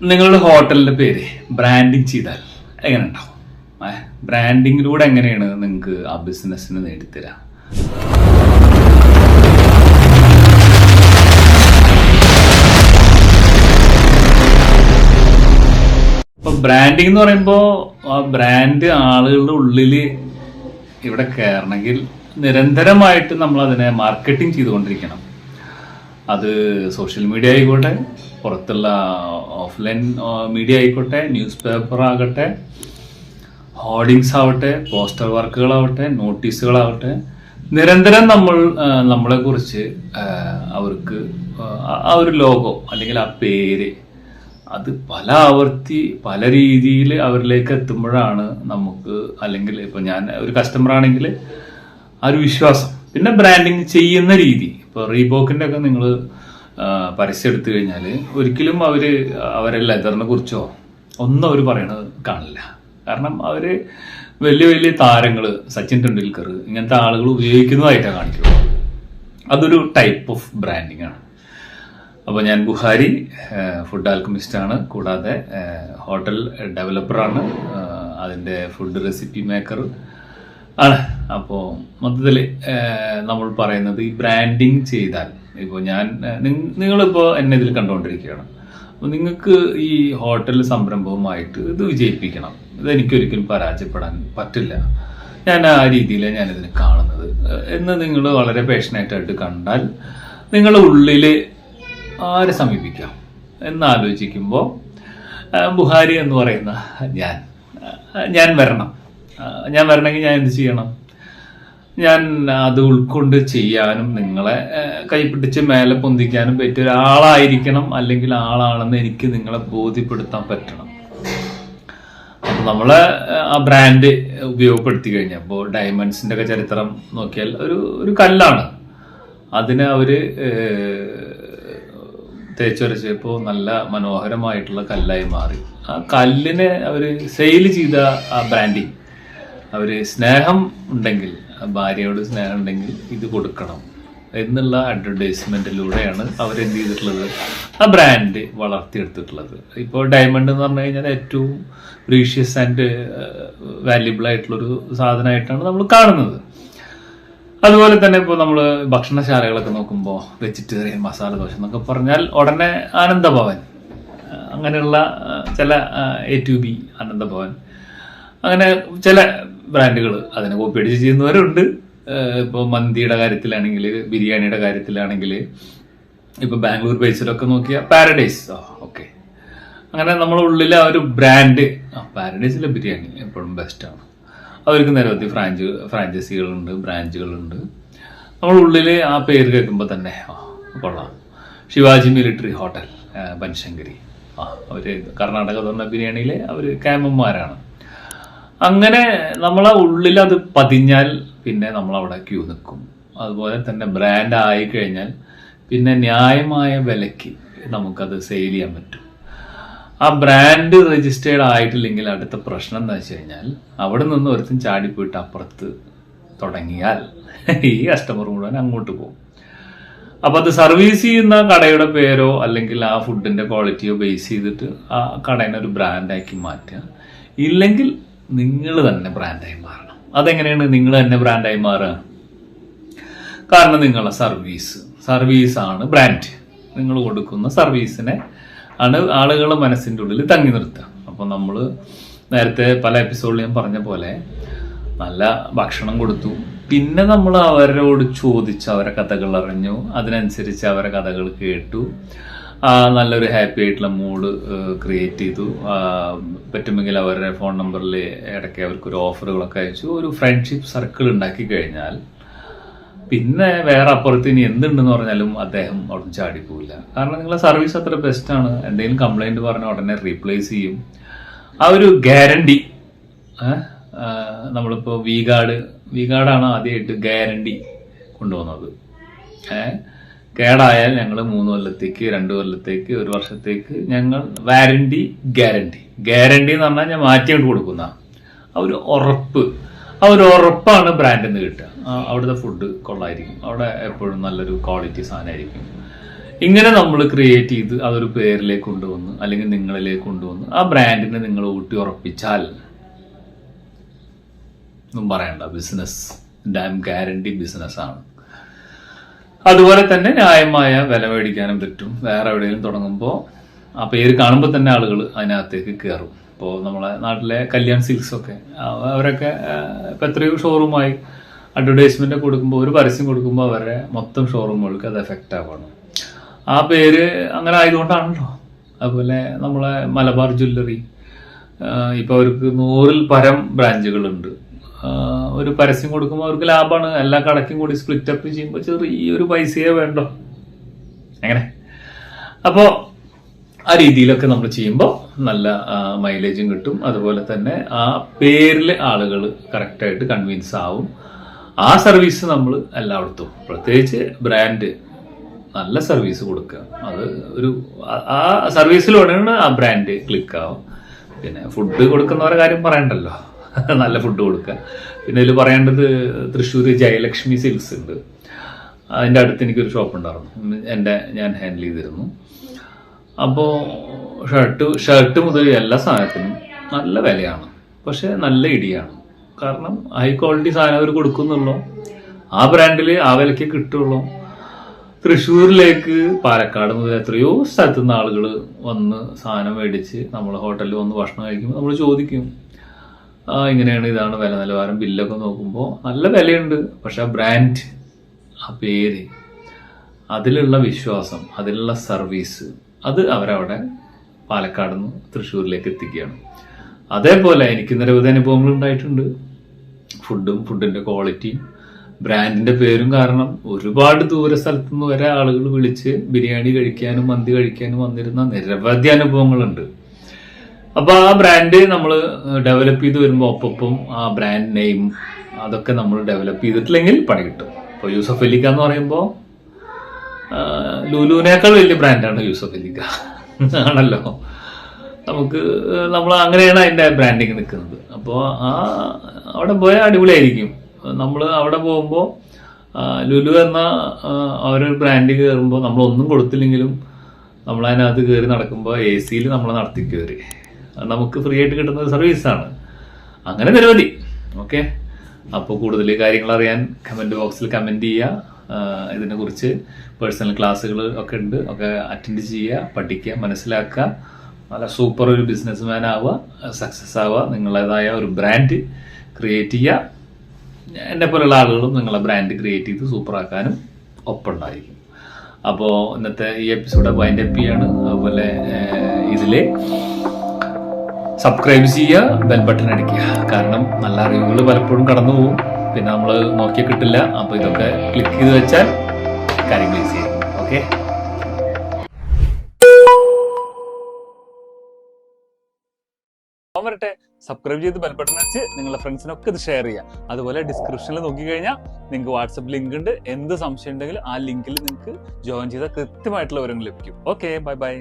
നിങ്ങളുടെ ഹോട്ടലിന്റെ പേര് ബ്രാൻഡിങ് ചെയ്താൽ എങ്ങനെ ഉണ്ടാവും ബ്രാൻഡിങ്ങിലൂടെ എങ്ങനെയാണ് നിങ്ങൾക്ക് ആ ബിസിനസ്സിന് നേടിത്തരാം ഇപ്പൊ ബ്രാൻഡിങ് എന്ന് പറയുമ്പോൾ ആ ബ്രാൻഡ് ആളുകളുടെ ഉള്ളിൽ ഇവിടെ കയറണമെങ്കിൽ നിരന്തരമായിട്ട് നമ്മൾ അതിനെ മാർക്കറ്റിംഗ് ചെയ്തുകൊണ്ടിരിക്കണം. അത് സോഷ്യൽ മീഡിയ ആയിക്കോട്ടെ പുറത്തുള്ള ഓഫ്ലൈൻ മീഡിയ ആയിക്കോട്ടെ ന്യൂസ് പേപ്പർ ആകട്ടെ ഹോർഡിങ്സ് ആവട്ടെ പോസ്റ്റർ വർക്കുകളാവട്ടെ നോട്ടീസുകളാവട്ടെ നിരന്തരം നമ്മൾ നമ്മളെ നമ്മളെക്കുറിച്ച് അവർക്ക് ആ, ഒരു ലോഗോ അല്ലെങ്കിൽ ആ പേര് അത് പല ആവർത്തി പല രീതിയിൽ അവരിലേക്ക് എത്തുമ്പോഴാണ് നമുക്ക് അല്ലെങ്കിൽ ഇപ്പൊ ഞാൻ ഒരു കസ്റ്റമർ ആണെങ്കിൽ ആ ഒരു വിശ്വാസം. പിന്നെ ബ്രാൻഡിങ് ചെയ്യുന്ന രീതി. ഇപ്പൊ റീബോക്കിന്റെ ഒക്കെ നിങ്ങൾ പരസ്യം എടുത്തു കഴിഞ്ഞാൽ ഒരിക്കലും അവർ അവരെ ലെതറിനെ കുറിച്ചോ ഒന്നും അവർ പറയണത് കാണില്ല. കാരണം അവർ വലിയ വലിയ താരങ്ങൾ സച്ചിൻ ടെണ്ടുൽക്കർ ഇങ്ങനത്തെ ആളുകൾ ഉപയോഗിക്കുന്നതായിട്ടാണ് കാണിക്കുള്ളൂ അതൊരു ടൈപ്പ് ഓഫ് ബ്രാൻഡിങ് ആണ്. അപ്പോൾ ഞാൻ ബുഹാരി ഫുഡ് ആൽക്കമിസ്റ്റാണ് കൂടാതെ ഹോട്ടൽ ഡെവലപ്പറാണ് അതിന്റെ ഫുഡ് റെസിപ്പി മേക്കർ ആണ്. അപ്പോൾ മൊത്തത്തിൽ നമ്മൾ പറയുന്നത് ഈ ബ്രാൻഡിങ് ചെയ്താൽ ഇപ്പോൾ ഞാൻ നിങ്ങളിപ്പോൾ എന്നെ ഇതിൽ കണ്ടുകൊണ്ടിരിക്കുകയാണ് അപ്പോൾ നിങ്ങൾക്ക് ഈ ഹോട്ടൽ സംരംഭവുമായിട്ട് ഇത് വിജയിപ്പിക്കണം. ഇത് ഇതെനിക്കൊരിക്കലും പരാജയപ്പെടാൻ പറ്റില്ല. ഞാൻ ആ രീതിയിലാണ് ഞാനിതിനെ കാണുന്നത്. എന്ന് നിങ്ങൾ വളരെ പാഷനേറ്റായിട്ട് കണ്ടാൽ നിങ്ങളുടെ ഉള്ളിൽ ആരെ സമീപിക്കാം? എന്നാലോചിക്കുമ്പോൾ ബുഹാരി എന്ന് പറയുന്ന ഞാൻ ഞാൻ വരണം. ഞാൻ വരണമെങ്കിൽ ഞാൻ എന്ത് ചെയ്യണം? ഞാൻ അത് ഉൾക്കൊണ്ട് ചെയ്യാനും നിങ്ങളെ കൈപിടിച്ച് മേലെ പൊന്തിക്കാനും പറ്റിയ ഒരാളായിരിക്കണം അല്ലെങ്കിൽ ആളാണെന്ന് എനിക്ക് നിങ്ങളെ ബോധ്യപ്പെടുത്താൻ പറ്റണം. അപ്പൊ നമ്മളെ ആ, ബ്രാൻഡ് ഉപയോഗപ്പെടുത്തി കഴിഞ്ഞപ്പോൾ ഡയമണ്ട്സിന്റെ ഒക്കെ ചരിത്രം നോക്കിയാൽ ഒരു ഒരു കല്ലാണ്. അതിനെ അവർ തേച്ചുരച്ചപ്പോൾ നല്ല മനോഹരമായിട്ടുള്ള കല്ലായി മാറി. ആ കല്ലിനെ അവർ സെയിൽ ചെയ്ത ആ ബ്രാൻഡിങ് അവർ സ്നേഹം ഉണ്ടെങ്കിൽ ഭാര്യയോട് സ്നേഹം ഉണ്ടെങ്കിൽ ഇത് കൊടുക്കണം എന്നുള്ള അഡ്വർടൈസ്മെന്റിലൂടെയാണ് അവരെന്ത് ചെയ്തിട്ടുള്ളത് ആ ബ്രാൻഡ് വളർത്തിയെടുത്തിട്ടുള്ളത്. ഇപ്പോൾ ഡയമണ്ട് എന്ന് പറഞ്ഞു കഴിഞ്ഞാൽ ഏറ്റവും പ്രീഷ്യസ് ആൻഡ് വാല്യുബിൾ ആയിട്ടുള്ളൊരു സാധനമായിട്ടാണ് നമ്മൾ കാണുന്നത്. അതുപോലെ തന്നെ ഇപ്പോൾ നമ്മൾ ഭക്ഷണശാലകളൊക്കെ നോക്കുമ്പോൾ വെജിറ്റേറിയൻ മസാല ദോശ എന്നൊക്കെ പറഞ്ഞാൽ ഉടനെ ആനന്ദഭവൻ അങ്ങനെയുള്ള ചില എ ടു ബി ആനന്ദഭവൻ അങ്ങനെ ചില ബ്രാൻഡുകൾ അതിനെ കോപ്പി അടിച്ച് ചെയ്യുന്നവരുണ്ട്. ഇപ്പോൾ മന്തിയുടെ കാര്യത്തിലാണെങ്കിൽ ബിരിയാണിയുടെ കാര്യത്തിലാണെങ്കിൽ ഇപ്പോൾ ബാംഗ്ലൂർ ബേസിലൊക്കെ നോക്കിയാൽ പാരഡൈസ്. ആ ഓക്കെ അങ്ങനെ നമ്മുടെ ഉള്ളിലെ ആ ഒരു ബ്രാൻഡ് ആ പാരഡൈസിലെ ബിരിയാണി എപ്പോഴും ബെസ്റ്റാണ് അവർക്ക് നിരവധി ഫ്രാഞ്ച് ഫ്രാഞ്ചൈസികളുണ്ട് ബ്രാഞ്ചുകളുണ്ട്. നമ്മുടെ ഉള്ളിൽ ആ പേര് കേൾക്കുമ്പോൾ തന്നെ കൊള്ളാം. Shivaji military hotel Banashankari. ആ അവർ കർണാടക തന്ന ബിരിയാണിയിലെ അവർ ക്യാമ്പന്മാരാണ് അങ്ങനെ നമ്മളെ ഉള്ളിൽ അത് പതിഞ്ഞാൽ പിന്നെ നമ്മൾ അവിടെ ക്യൂ നിൽക്കും. അതുപോലെ തന്നെ ബ്രാൻഡ് ആയി കഴിഞ്ഞാൽ പിന്നെ ന്യായമായ വിലയ്ക്ക് നമുക്കത് സെയിൽ ചെയ്യാൻ പറ്റും. ആ ബ്രാൻഡ് രജിസ്റ്റേർഡ് ആയിട്ടില്ലെങ്കിൽ അടുത്ത പ്രശ്നം എന്താ വെച്ച് കഴിഞ്ഞാൽ അവിടെ നിന്ന് ഒരുത്തും ചാടിപ്പോയിട്ട് അപ്പുറത്ത് തുടങ്ങിയാൽ ഈ കസ്റ്റമർ മുഴുവൻ അങ്ങോട്ട് പോകും. അപ്പൊ അത് സർവീസ് ചെയ്യുന്ന കടയുടെ പേരോ അല്ലെങ്കിൽ ആ ഫുഡിന്റെ ക്വാളിറ്റിയോ ബേസ് ചെയ്തിട്ട് ആ കടേനെ ഒരു ബ്രാൻഡാക്കി മാറ്റുക. ഇല്ലെങ്കിൽ നിങ്ങൾ തന്നെ ബ്രാൻഡായി മാറണം. അതെങ്ങനെയാണ് നിങ്ങൾ തന്നെ ബ്രാൻഡായി മാറുക? കാരണം നിങ്ങളെ സർവീസ് സർവീസാണ് ബ്രാൻഡ് നിങ്ങൾ കൊടുക്കുന്ന സർവീസിനെ ആണ് ആളുകളുടെ മനസ്സിന്റെ ഉള്ളിൽ തങ്ങി നിർത്തുക. അപ്പോൾ നമ്മൾ നേരത്തെ പല എപ്പിസോഡിൽ ഞാൻ പറഞ്ഞ പോലെ നല്ല ഭക്ഷണം കൊടുത്തു. പിന്നെ നമ്മൾ അവരോട് ചോദിച്ചു അവരെ കഥകൾ അറിഞ്ഞു. അതിനനുസരിച്ച് അവരെ കഥകൾ കേട്ടു. നല്ലൊരു ഹാപ്പി ആയിട്ടുള്ള മൂഡ് ക്രിയേറ്റ് ചെയ്തു. പറ്റുമെങ്കിൽ അവരുടെ ഫോൺ നമ്പറിൽ ഇടയ്ക്ക് അവർക്കൊരു ഓഫറുകളൊക്കെ അയച്ചു. ഒരു ഫ്രണ്ട്ഷിപ്പ് സർക്കിൾ ഉണ്ടാക്കി കഴിഞ്ഞാൽ പിന്നെ വേറെ അപ്പുറത്ത് ഇനി എന്തുണ്ടെന്ന് പറഞ്ഞാലും അദ്ദേഹം അവിടെ ചാടിപ്പോവില്ല. കാരണം നിങ്ങളെ സർവീസ് അത്ര ബെസ്റ്റാണ് എന്തെങ്കിലും കംപ്ലൈന്റ് പറഞ്ഞാൽ ഉടനെ റീപ്ലേസ് ചെയ്യും. ആ ഒരു ഗ്യാരണ്ടി നമ്മളിപ്പോൾ വി ഗാർഡ് വി ഗാർഡാണ് ആദ്യമായിട്ട് ഗ്യാരണ്ടി കൊണ്ടുവന്നത്. ഏഹ് കേടായാൽ ഞങ്ങൾ മൂന്ന് കൊല്ലത്തേക്ക് രണ്ട് കൊല്ലത്തേക്ക് ഒരു വർഷത്തേക്ക് ഞങ്ങൾ വാരണ്ടി ഗ്യാരണ്ടി ഗ്യാരണ്ടി എന്ന് പറഞ്ഞാൽ ഞാൻ മാറ്റിയിട്ട് കൊടുക്കുന്ന ആ ഒരു ഉറപ്പ്. ആ ഒരു ഉറപ്പാണ് ബ്രാൻഡിൽ നിന്ന് കിട്ടുക. അവിടുത്തെ ഫുഡ് കൊള്ളായിരിക്കും. അവിടെ എപ്പോഴും നല്ലൊരു ക്വാളിറ്റി സാധനമായിരിക്കും. ഇങ്ങനെ നമ്മൾ ക്രിയേറ്റ് ചെയ്ത് അതൊരു പേരിലേക്ക് കൊണ്ടുവന്ന് അല്ലെങ്കിൽ നിങ്ങളിലേക്ക് കൊണ്ടുവന്ന് ആ ബ്രാൻഡിനെ നിങ്ങൾ ഊട്ടി ഉറപ്പിച്ചാൽ ഒന്നും പറയണ്ട. ബിസിനസ് ഡാം ഗ്യാരണ്ടി ബിസിനസ് ആണ്. അതുപോലെ തന്നെ ന്യായമായ വില മേടിക്കാനും പറ്റും വേറെ എവിടെയെങ്കിലും തുടങ്ങുമ്പോൾ ആ പേര് കാണുമ്പോൾ തന്നെ ആളുകൾ അതിനകത്തേക്ക് കയറും ഇപ്പോൾ നമ്മളെ നാട്ടിലെ കല്യാൺ സിൽക്സ് ഒക്കെ അവരൊക്കെ ഇപ്പം എത്രയോ ഷോറൂമായി അഡ്വർടൈസ്മെന്റ് കൊടുക്കുമ്പോൾ ഒരു പരസ്യം കൊടുക്കുമ്പോൾ അവരുടെ മൊത്തം ഷോറൂമുകൾക്ക് അത് എഫക്റ്റ് ആവണം. ആ പേര് അങ്ങനെ ആയതുകൊണ്ടാണല്ലോ. അതുപോലെ നമ്മളെ മലബാർ ജ്വല്ലറി ഇപ്പോൾ അവർക്ക് നൂറിൽ പരം ബ്രാഞ്ചുകളുണ്ട്. ഒരു പരസ്യം കൊടുക്കുമ്പോൾ അവർക്ക് ലാഭമാണ് എല്ലാ കടക്കും കൂടി സ്പ്ലിറ്റ് അപ്പ് ചെയ്യുമ്പോൾ ചെറിയൊരു പൈസയെ വേണ്ടോ? അങ്ങനെ അപ്പോൾ ആ രീതിയിലൊക്കെ നമ്മൾ ചെയ്യുമ്പോൾ നല്ല മൈലേജും കിട്ടും. അതുപോലെ തന്നെ ആ പേരിൽ ആളുകൾ കറക്റ്റായിട്ട് കൺവിൻസ് ആവും. ആ സർവീസ് നമ്മൾ എല്ലായിടത്തും. പ്രത്യേകിച്ച് ബ്രാൻഡ് നല്ല സർവീസ് കൊടുക്കുക. അത് ഒരു ആ- സർവീസിലൂടെയാണ് ആ ബ്രാൻഡ് ക്ലിക്കാവും പിന്നെ ഫുഡ് കൊടുക്കുന്നവരെ കാര്യം പറയണ്ടല്ലോ. നല്ല ഫുഡ് കൊടുക്കുക. പിന്നെ ഇതിൽ പറയേണ്ടത് തൃശ്ശൂർ ജയലക്ഷ്മി സിൽക്സ് ഉണ്ട്. അതിന്റെ അടുത്ത് എനിക്കൊരു ഷോപ്പ് ഉണ്ടായിരുന്നു. എന്റെ ഞാൻ ഹാൻഡിൽ ചെയ്തിരുന്നു. അപ്പോൾ ഷർട്ട് ഷർട്ട് മുതൽ എല്ലാ സാധനത്തിനും നല്ല വിലയാണ്. പക്ഷെ നല്ല ഇടിയാണ്. കാരണം ഹൈ ക്വാളിറ്റി സാധനം അവർ കൊടുക്കുന്നുള്ളൂ. ആ ബ്രാൻഡിൽ ആ വിലയ്ക്ക് കിട്ടുള്ളൂ. തൃശ്ശൂരിലേക്ക് പാലക്കാട് മുതൽ എത്രയോ സ്ഥലത്തു നിന്ന് ആളുകൾ വന്ന് സാധനം മേടിച്ച് നമ്മൾ ഹോട്ടലിൽ വന്ന് ഭക്ഷണം കഴിക്കുമ്പോൾ നമ്മൾ ചോദിക്കും. ആ ഇങ്ങനെയാണ് ഇതാണ് വില നിലവാരം. ബില്ലൊക്കെ നോക്കുമ്പോൾ നല്ല വിലയുണ്ട്. പക്ഷെ ആ ബ്രാൻഡ് ആ പേര് അതിലുള്ള വിശ്വാസം അതിലുള്ള സർവീസ് അത് അവരവിടെ പാലക്കാട് നിന്ന് തൃശ്ശൂരിലേക്ക് എത്തിക്കുകയാണ്. അതേപോലെ എനിക്ക് നിരവധി അനുഭവങ്ങൾ ഉണ്ടായിട്ടുണ്ട്. ഫുഡും ഫുഡിന്റെ ക്വാളിറ്റിയും ബ്രാൻഡിന്റെ പേരും കാരണം ഒരുപാട് ദൂര സ്ഥലത്തു നിന്ന് വരെ ആളുകൾ വിളിച്ച് ബിരിയാണി കഴിക്കാനും മന്തി കഴിക്കാനും വന്നിരുന്ന നിരവധി അനുഭവങ്ങളുണ്ട്. അപ്പൊ ആ ബ്രാൻഡ് നമ്മൾ ഡെവലപ്പ് ചെയ്ത് വരുമ്പോൾ ഒപ്പം ആ ബ്രാൻഡ് നെയിം അതൊക്കെ നമ്മൾ ഡെവലപ്പ് ചെയ്തിട്ടില്ലെങ്കിൽ പണി കിട്ടും. ഇപ്പോൾ യൂസഫ് അലിക്ക എന്ന് പറയുമ്പോൾ ലുലുവിനേക്കാൾ വലിയ ബ്രാൻഡാണ് യൂസഫ് അലിക്ക. ആണല്ലോ. നമുക്ക് നമ്മൾ അങ്ങനെയാണ് അതിന്റെ ബ്രാൻഡിങ് നിൽക്കുന്നത് അപ്പോൾ ആ അവിടെ പോയാൽ അടിപൊളിയായിരിക്കും. നമ്മൾ അവിടെ പോകുമ്പോൾ ലുലു എന്ന അവരൊരു ബ്രാൻഡ് കയറുമ്പോൾ നമ്മളൊന്നും കൊടുത്തില്ലെങ്കിലും നമ്മളതിനകത്ത് കയറി നടക്കുമ്പോൾ എ സിയിൽ നമ്മളെ നടത്തി കയറി. നമുക്ക് ഫ്രീ ആയിട്ട് കിട്ടുന്ന സർവീസാണ് അങ്ങനെ നിരവധി. ഓക്കെ അപ്പോൾ കൂടുതൽ കാര്യങ്ങൾ അറിയാൻ കമന്റ് ബോക്സിൽ കമന്റ് ചെയ്യുക. ഇതിനെക്കുറിച്ച് പേഴ്സണൽ ക്ലാസ്സുകൾ ഒക്കെ ഉണ്ട്. ഒക്കെ അറ്റൻഡ് ചെയ്യുക പഠിക്കുക മനസ്സിലാക്കുക. നല്ല സൂപ്പർ ഒരു ബിസിനസ് മാൻ ആവുക സക്സസ് ആവുക. നിങ്ങളുടേതായ ഒരു ബ്രാൻഡ് ക്രിയേറ്റ് ചെയ്യുക. എന്നെ പോലുള്ള ആളുകളും നിങ്ങളെ ബ്രാൻഡ് ക്രിയേറ്റ് ചെയ്ത് സൂപ്പറാക്കാനും ഒപ്പുണ്ടായിരിക്കും അപ്പോൾ ഇന്നത്തെ ഈ എപ്പിസോഡ് വൈൻഡപ്പ് ചെയ്യാണ്. അതുപോലെ ഇതിലെ സബ്സ്ക്രൈബ് ചെയ്യുക ബെൽ ബട്ടൺ അടിക്കുക. കാരണം നല്ല അറിവുകൾ പലപ്പോഴും കടന്നു പോകും. പിന്നെ നമ്മൾ നോക്കിയാൽ കിട്ടില്ല. അപ്പോൾ ഇതൊക്കെ ക്ലിക്ക് ചെയ്ത് വെച്ചാൽ കാര്യങ്ങൾ ഈസി ഓക്കെ വരട്ടെ. സബ്സ്ക്രൈബ് ചെയ്ത് ബെൽ ബട്ടൺ അടിച്ച് നിങ്ങളുടെ ഫ്രണ്ട്സിനൊക്കെ ഇത് ഷെയർ ചെയ്യുക. അതുപോലെ ഡിസ്ക്രിപ്ഷനിൽ നോക്കിക്കഴിഞ്ഞാൽ നിങ്ങൾക്ക് വാട്സപ്പ് ലിങ്ക് ഉണ്ട്. എന്ത് സംശയം ഉണ്ടെങ്കിലും ആ ലിങ്കിൽ നിങ്ങൾക്ക് ജോയിൻ ചെയ്താൽ കൃത്യമായിട്ടുള്ള വിവരങ്ങൾ ലഭിക്കും. Okay bye bye